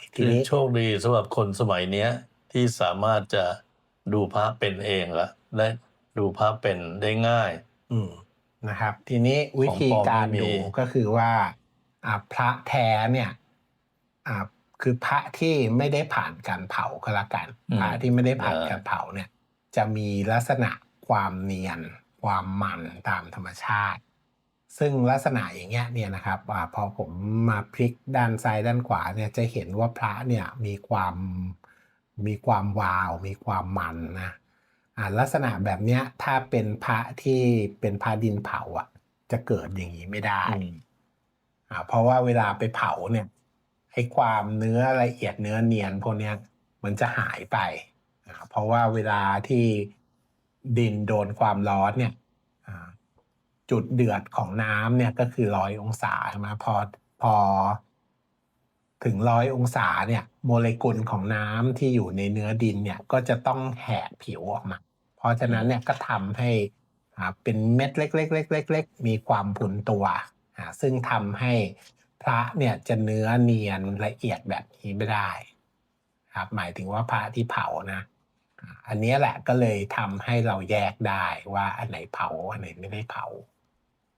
ทีคือนี้โชคดีสำหรับคนสมัยเนี้ยที่สามารถจะดูพระเป็นเองละและดูพระเป็นได้ง่าย อืมนะครับ ทีนี้วิธีการของปลอมไม่มีดูก็คือว่าอ่าพระแท้เนี่ยอ่าคือพระที่ไม่ได้ผ่านการเผาก็แล้วกันอืมพระที่ไม่ได้ผ่านเออการเผาเนี่ย จะมีลักษณะความเนียน ความมันตามธรรมชาติ ซึ่งลักษณะอย่างเงี้ยเนี่ยนะครับอาพอผมมาพลิกด้านซ้ายด้านขวาเนี่ยจะเห็นว่าพระเนี่ยมีความมีความวาว มีความมันนะอ่าลักษณะแบบเนี้ยถ้าเป็นพระที่เป็นพระดินเผาอะ จะเกิดอย่างนี้ไม่ได้อืมอ่าเพราะว่าเวลาไปเผาเนี่ยไอ้ความเนื้อละเอียดเนื้อเนียนพวกเนี้ยมันจะหายไปอ่าเพราะว่าเวลาที่ดินโดนความร้อนเนี่ยอ่า จุดเดือดของน้ำเนี่ยก็คือร้อยองศาใช่ไหมพอพอถึงร้อยองศาเนี่ยโมเลกุลของน้ำที่อยู่ในเนื้อดินเนี่ยก็จะต้องแหกผิวออกมา เพราะฉะนั้นเนี่ยก็ทำให้เป็นเม็ดเล็กๆๆๆๆมีความพุนตัว ซึ่งทำให้พระเนี่ยจะเนื้อเนียนละเอียดแบบนี้ไม่ได้ครับหมายถึงว่าพระที่เผานะอันนี้แหละก็เลยทำให้เราแยกได้ว่าอันไหนเผาอันไหนไม่ได้เผา